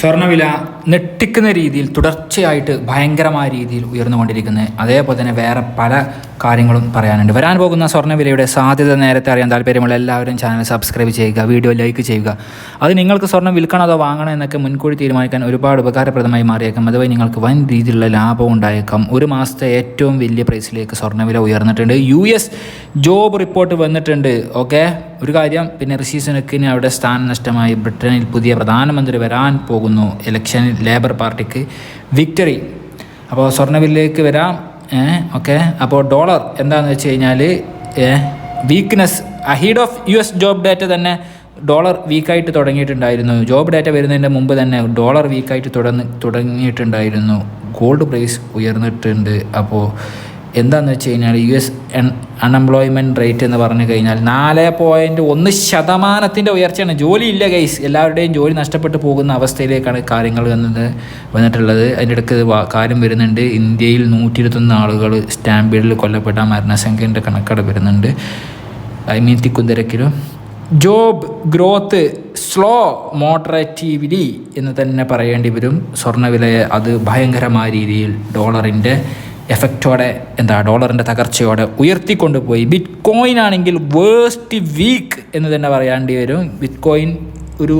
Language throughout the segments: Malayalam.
സ്വർണവില ഞെട്ടിക്കുന്ന രീതിയിൽ തുടർച്ചയായിട്ട് ഭയങ്കരമായ രീതിയിൽ ഉയർന്നുകൊണ്ടിരിക്കുന്നത്. അതേപോലെ തന്നെ വേറെ പല കാര്യങ്ങളും പറയാനുണ്ട്. വരാൻ പോകുന്ന സ്വർണവിലയുടെ സാധ്യത നേരത്തെ അറിയാൻ താല്പര്യമുള്ള എല്ലാവരും ചാനൽ സബ്സ്ക്രൈബ് ചെയ്യുക വീഡിയോ ലൈക്ക് ചെയ്യുക. അത് നിങ്ങൾക്ക് സ്വർണം വിൽക്കണം അതോ വാങ്ങണം എന്നൊക്കെ മുൻകൂട്ടി തീരുമാനിക്കാൻ ഒരുപാട് ഉപകാരപ്രദമായി മാറിയേക്കാം. അതുവഴി നിങ്ങൾക്ക് വൻ രീതിയിലുള്ള ലാഭം ഉണ്ടായേക്കാം. ഒരു മാസത്തെ ഏറ്റവും വലിയ പ്രൈസിലേക്ക് സ്വർണവില ഉയർന്നിട്ടുണ്ട്. യു എസ് ജോബ് റിപ്പോർട്ട് വന്നിട്ടുണ്ട്. ഓക്കെ? ഒരു കാര്യം പിന്നെ ഋഷി സുനക്കിന് അവിടെ സ്ഥാനം നഷ്ടമായി. ബ്രിട്ടനിൽ പുതിയ പ്രധാനമന്ത്രി വരാൻ പോകുന്നു. ഇലക്ഷനിൽ ലേബർ പാർട്ടിക്ക്. വിക്ടറി. അപ്പോൾ സ്വർണവിലേക്ക് വരാം. ഓക്കെ. അപ്പോൾ ഡോളർ എന്താണെന്ന് വെച്ച് കഴിഞ്ഞാൽ weakness ahead of U S job data തന്നെ ഡോളർ വീക്കായിട്ട് തുടങ്ങിയിട്ടുണ്ടായിരുന്നു. ജോബ് ഡേറ്റ വരുന്നതിന്റെ മുമ്പ് തന്നെ ഡോളർ വീക്കായിട്ട് തുടങ്ങി തുടങ്ങിയിട്ടുണ്ടായിരുന്നു. ഗോൾഡ് പ്രൈസ് ഉയർന്നിട്ടുണ്ട്. അപ്പോൾ എന്താണെന്ന് വെച്ച് കഴിഞ്ഞാൽ യു എസ് അൺഎംപ്ലോയ്മെന്റ് റേറ്റ് എന്ന് പറഞ്ഞു കഴിഞ്ഞാൽ നാല് പോയിന്റ് ഒന്ന് ശതമാനത്തിന്റെ ഉയർച്ചയാണ്. ജോലി ഇല്ല ഗൈസ് എല്ലാവരുടെയും ജോലി നഷ്ടപ്പെട്ടു പോകുന്ന അവസ്ഥയിലേക്കാണ് കാര്യങ്ങൾ വന്നത് വന്നിട്ടുള്ളത്. അതിന്റെ ഇടയ്ക്ക് കാര്യം വരുന്നുണ്ട്. ഇന്ത്യയിൽ നൂറ്റി ഇരുപത്തൊന്ന് ആളുകൾ സ്റ്റാമ്പീഡിൽ കൊല്ലപ്പെട്ട മരണസംഖ്യന്റെ കണക്കട വരുന്നുണ്ട്. ഐ മീൻ തിക്കുന്തിരക്കിലും ജോബ് ഗ്രോത്ത് സ്ലോ മോഡറേറ്റീവിറ്റി എന്ന് തന്നെ പറയേണ്ടി വരും. സ്വർണവിലയെ അത് ഭയങ്കരമായ രീതിയിൽ ഡോളറിന്റെ എഫക്റ്റോടെ എന്താ ഡോളറിന്റെ തകർച്ചയോടെ ഉയർത്തിക്കൊണ്ടുപോയി. ബിറ്റ് കോയിൻ ആണെങ്കിൽ വേസ്റ്റ് വീക്ക് എന്ന് തന്നെ പറയേണ്ടി വരും. ബിറ്റ് കോയിൻ ഒരു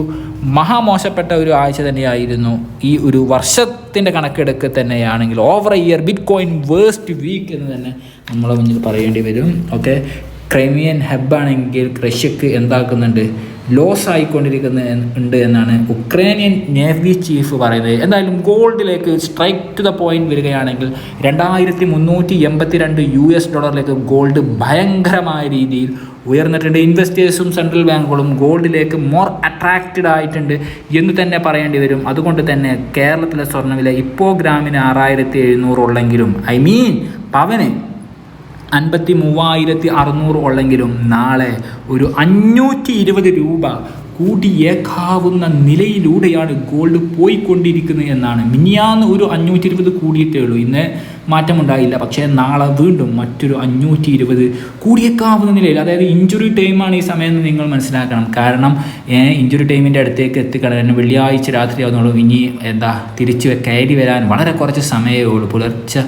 മഹാമോശപ്പെട്ട ഒരു ആഴ്ച തന്നെയായിരുന്നു. ഈ ഒരു വർഷത്തിന്റെ കണക്കെടുക്ക് തന്നെയാണെങ്കിൽ over year bitcoin worst week എന്ന് തന്നെ നമ്മളെ മുന്നിൽ പറയേണ്ടി വരും. ഓക്കെ ക്രൈമിയൻ ഹബ്ബാണെങ്കിൽ റഷ്യക്ക് എന്താക്കുന്നുണ്ട്? ലോസ് ആയിക്കൊണ്ടിരിക്കുന്ന ഉണ്ട് എന്നാണ് ഉക്രൈനിയൻ നേവി ചീഫ് പറയുന്നത്. എന്തായാലും ഗോൾഡിലേക്ക് സ്ട്രൈക്ക് ടു ദ പോയിന്റ് വരികയാണെങ്കിൽ രണ്ടായിരത്തി മുന്നൂറ്റി എൺപത്തി രണ്ട് യു എസ് ഡോളറിലേക്ക് ഗോൾഡ് ഭയങ്കരമായ രീതിയിൽ ഉയർന്നിട്ടുണ്ട്. ഇൻവെസ്റ്റേഴ്സും സെൻട്രൽ ബാങ്കുകളും ഗോൾഡിലേക്ക് മോർ അട്രാക്റ്റഡ് ആയിട്ടുണ്ട് എന്ന് തന്നെ പറയേണ്ടി വരും. അതുകൊണ്ട് തന്നെ കേരളത്തിലെ സ്വർണവില ഇപ്പോൾ ഗ്രാമിന് ആറായിരത്തി എഴുന്നൂറുള്ളെങ്കിലും ഐ മീൻ പവന് അൻപത്തി മൂവായിരത്തി അറുന്നൂറ് ഉള്ളെങ്കിലും നാളെ ഒരു അഞ്ഞൂറ്റി ഇരുപത് രൂപ കൂടിയേക്കാവുന്ന നിലയിലൂടെയാണ് ഗോൾഡ് പോയിക്കൊണ്ടിരിക്കുന്നത് എന്നാണ്. മിനിയാന്ന് ഒരു അഞ്ഞൂറ്റി ഇരുപത് കൂടിയിട്ടേ ഉള്ളൂ. ഇന്ന് മാറ്റമുണ്ടായില്ല. പക്ഷേ നാളെ വീണ്ടും മറ്റൊരു അഞ്ഞൂറ്റി ഇരുപത് കൂടിയേക്കാവുന്ന നിലയിൽ അതായത് ഇഞ്ചുറി ടൈമാണ് ഈ സമയം നിങ്ങൾ മനസ്സിലാക്കണം. കാരണം ഇഞ്ചുറി ടൈമിന്റെ അടുത്തേക്ക് എത്തിക്കണം വെള്ളിയാഴ്ച രാത്രി ആവുന്നുള്ളൂ ഇനി എന്താ തിരിച്ച് കയറി വരാൻ വളരെ കുറച്ച് സമയമേ ഉള്ളൂ. പുലർച്ചെ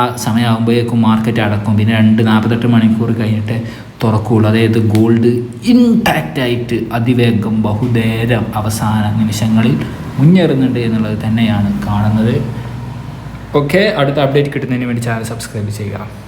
ആ സമയമാകുമ്പോഴേക്കും മാർക്കറ്റ് അടക്കും. പിന്നെ രണ്ട് നാൽപ്പത്തെട്ട് മണിക്കൂർ കഴിഞ്ഞിട്ട് തുറക്കുകയുള്ളൂ അതായത് ഗോൾഡ് ഇൻടാക്റ്റായിട്ട് അതിവേഗം ബഹുനേരം അവസാന നിമിഷങ്ങളിൽ മുന്നേറുന്നുണ്ട് എന്നുള്ളത് തന്നെയാണ് കാണുന്നത്. ഓക്കെ അടുത്ത അപ്ഡേറ്റ് കിട്ടുന്നതിന് വേണ്ടി ചാനൽ സബ്സ്ക്രൈബ് ചെയ്യുക.